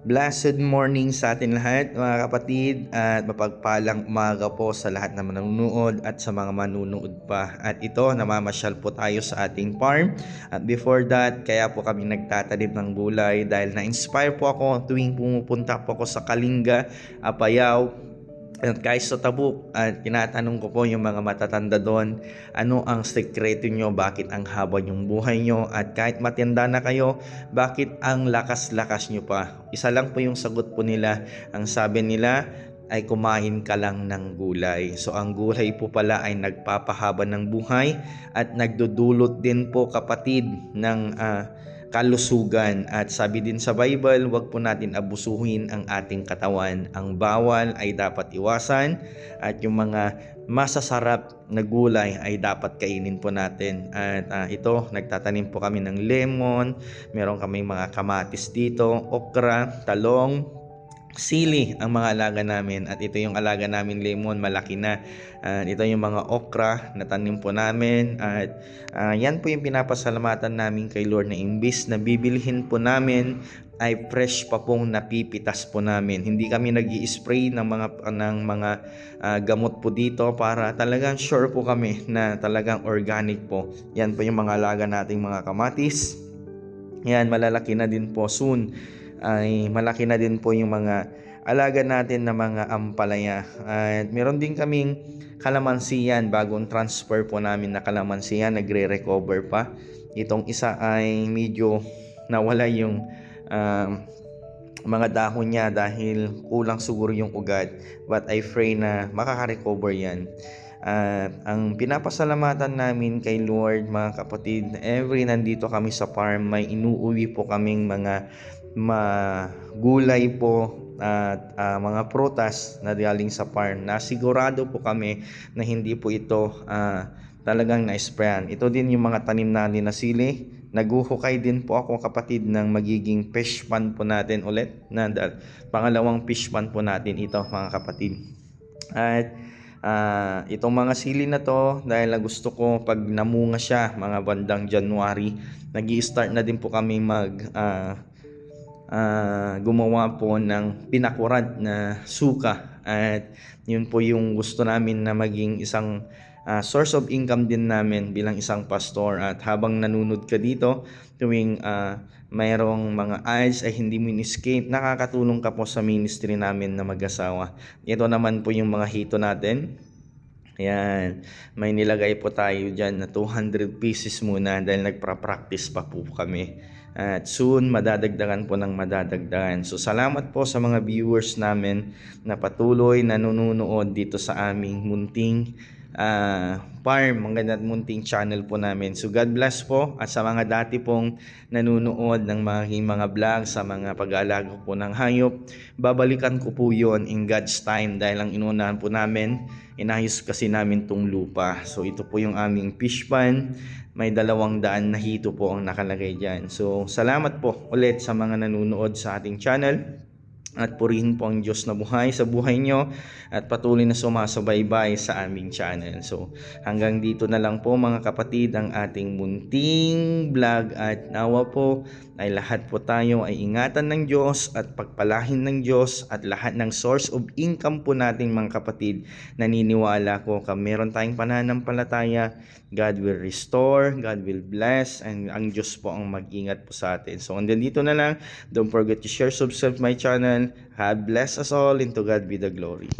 Blessed morning sa atin lahat mga kapatid at mapagpalang umaga po sa lahat na manunood at sa mga manunood pa. At ito, namamasyal po tayo sa ating farm. At before that, kaya po kami nagtatanim ng gulay dahil na-inspire po ako tuwing pumupunta po ako sa Kalinga, Apayao, at guys, sa Tabuk, at tinatanong ko po yung mga matatanda doon, ano ang sekreto nyo, bakit ang haba yung buhay nyo, at kahit matanda na kayo, bakit ang lakas-lakas nyo pa? Isa lang po yung sagot po nila. Ang sabi nila, ay kumain ka lang ng gulay. So ang gulay po pala ay nagpapahaba ng buhay at nagdudulot din po kapatid ng ah, kalusugan. At sabi din sa Bible, huwag po natin abusuhin ang ating katawan. Ang bawal ay dapat iwasan at yung mga masasarap na gulay ay dapat kainin po natin. At ah, ito, nagtatanim po kami ng lemon, meron kaming mga kamatis dito, okra, talong, sili ang mga alaga namin at ito yung alaga namin lemon malaki na at ito yung mga okra na tanim po namin at ah, yan po yung pinapasalamatan namin kay Lord na imbis na bibilhin po namin ay fresh pa pong napipitas po namin. Hindi kami nag spray ng mga ng mga ah, gamot po dito para talagang sure po kami na talagang organic po. Yan po yung mga alaga nating mga kamatis. Yan malalaki na din po soon ay malaki na din po yung mga alaga natin na mga ampalaya. At meron din kaming kalamansiyan, bagong transfer po namin na kalamansiyan, nagre-recover pa. Itong isa ay medyo nawala yung um, mga dahon niya dahil kulang siguro yung ugat. But I pray na makaka-recover yan. At ang pinapasalamatan namin kay Lord mga kapatid, every nandito kami sa farm, may inuuwi po kaming mga magulay po at ah, mga prutas na galing sa farm na sigurado po kami na hindi po ito ah, talagang na-sprayan. Ito din yung mga tanim natin na sili. Naguhukay din po ako kapatid ng magiging fish pan po natin ulit. Na, pangalawang fish pan po natin ito mga kapatid. At ah, itong mga sili na to dahil gusto ko pag namunga siya mga bandang January, nag start na din po kami mag ah, ah, gumawa po ng pinakurat na suka at yun po yung gusto namin na maging isang ah, source of income din namin bilang isang pastor. At habang nanunod ka dito tuwing ah, mayroong mga ads ay hindi mo in-escape nakakatulong ka po sa ministry namin na mag-asawa. Ito naman po yung mga hito natin Ayan, may nilagay po tayo dyan na 200 pieces muna dahil nagpa-practice pa po kami. At soon, madadagdagan po ng madadagdagan. So, salamat po sa mga viewers namin na patuloy na nanonood dito sa aming munting ah, farm, ang ganda munting channel po namin. So, God bless po at sa mga dati pong nanonood ng mga, mga vlog sa mga pag-aalaga po ng hayop, babalikan ko po yon in God's time dahil ang inunahan po namin, inayos kasi namin tong lupa. So, ito po yung aming fish pan. May dalawang daan na hito po ang nakalagay dyan. So, salamat po ulit sa mga nanonood sa ating channel. At purihin po ang Diyos na buhay sa buhay nyo at patuloy na sumasabay-bay sa aming channel. So hanggang dito na lang po mga kapatid ang ating munting vlog at nawa po ay lahat po tayo ay ingatan ng Diyos at pagpalahin ng Diyos at lahat ng source of income po nating mga kapatid. Naniniwala ko kung meron tayong pananampalataya, God will restore, God will bless, and ang Diyos po ang mag-ingat po sa atin. So hanggang dito na lang. Don't forget to share, subscribe my channel. God bless us all. And to God be the glory.